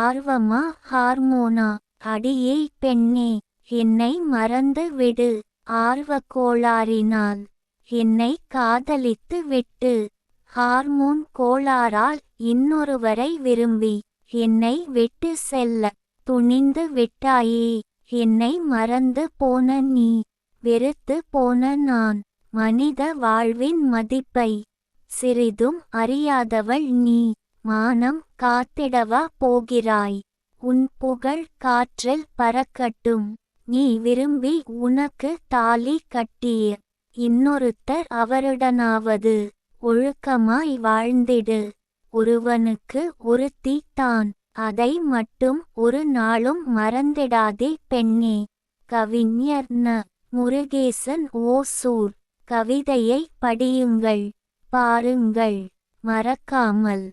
ஆர்வமா ஹார்மோனா அடியே பெண்ணே என்னை மறந்து விடு ஆர்வ கோளாறினால் என்னை காதலித்து விட்டு ஹார்மோன் கோளாறால் இன்னொருவரை விரும்பி என்னை விட்டு செல்ல துணிந்து விட்டாயே என்னை மறந்து போன நீ வெறுத்து போன நான் மனித வாழ்வின் மதிப்பை சிறிதும் அறியாதவள் நீ. மானம் காத்திடவா போகிறாய்? உன் புகழ் காற்றில் பறக்கட்டும். நீ விரும்பி உனக்கு தாலி கட்டிய. இன்னொருத்தர் அவருடனாவது ஒழுக்கமாய் வாழ்ந்திடு. ஒருவனுக்கு ஒருத்தி தான் அதை மட்டும் ஒரு நாளும் மறந்திடாதே பெண்ணே. கவிஞர் ந. முருகேசன் ஓசூர். கவிதையை படியுங்கள். பாருங்கள். மறக்காமல்.